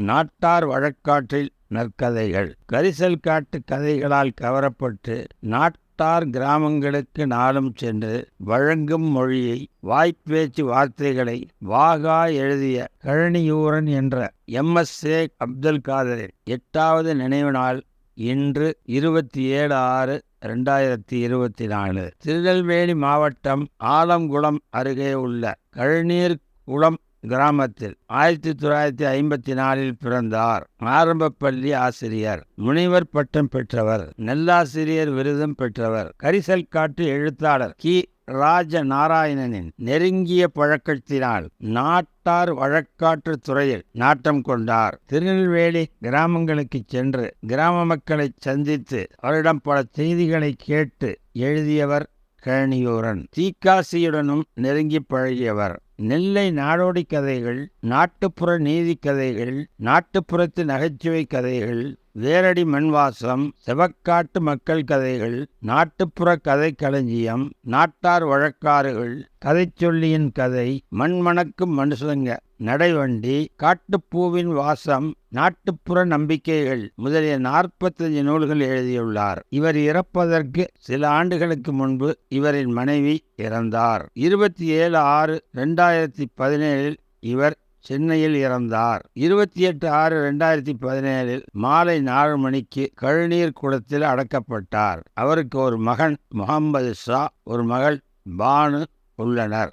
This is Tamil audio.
நாட்டார் வழக்காற்றில் நற்கதைகள். கரிசல் காட்டு கதைகளால் கவரப்பட்டு நாட்டார் கிராமங்களுக்கு நாளும் சென்று வழங்கும் மொழியை வாய்ப்பேச்சு வார்த்தைகளை வாகா எழுதிய கழனியூரன் என்ற எம். எஸ். ஷேக் அப்துல் காதரின் எட்டாவது நினைவு நாள் இன்று இருபத்தி ஏழு ஆறு ரெண்டாயிரத்தி இருபத்தி நாலு திருநெல்வேலி மாவட்டம் ஆலங்குளம் அருகே உள்ள கழநீர் குளம் கிராமத்தில் ஆயிரத்தி தொள்ளாயிரத்தி ஐம்பத்தி நாலில் பிறந்தார். ஆரம்ப பள்ளி ஆசிரியர். முனைவர் பட்டம் பெற்றவர். நெல்லாசிரியர் விருதும் பெற்றவர். கரிசல் காட்டு எழுத்தாளர் கி. ராஜ நாராயணனின் நெருங்கிய பழக்கத்தினால் நாட்டார் வழக்காற்று துறையில் நாட்டம் கொண்டார். திருநெல்வேலி கிராமங்களுக்கு சென்று கிராம மக்களை சந்தித்து அவரிடம் பல செய்திகளை கேட்டு எழுதியவர் கழனியூரன். தீக்காசியுடனும் நெருங்கி பழகியவர். நெல்லை நாடோடி கதைகள் நாட்டுப்புற நீதி கதைகள் நாட்டுப்புறத்து நகைச்சுவை கதைகள் வேரடி மண்வாசம் செவக்காட்டு மக்கள் கதைகள் நாட்டுப்புற கதை களஞ்சியம் நாட்டார் வழக்காறுகள் கதை சொல்லியின் கதை மண்மணக்கும் மனுஷங்க நடைவண்டி காட்டுப்பூவின் வாசம் நாட்டுப்புற நம்பிக்கைகள் முதலிய நாற்பத்தஞ்சு நூல்கள் எழுதியுள்ளார். இவர் இறப்பதற்கு சில ஆண்டுகளுக்கு முன்பு இவரின் மனைவி இறந்தார். இருபத்தி ஏழு ஆறு ரெண்டாயிரத்தி பதினேழில் இவர் சென்னையில் இறந்தார். இருபத்தி எட்டு ஆறு ரெண்டாயிரத்தி பதினேழில் மாலை நாலு மணிக்கு கழுநீர் குளத்தில் அடக்கப்பட்டார். அவருக்கு ஒரு மகன் முகமது ஷா ஒரு மகள் பானு உள்ளனர்.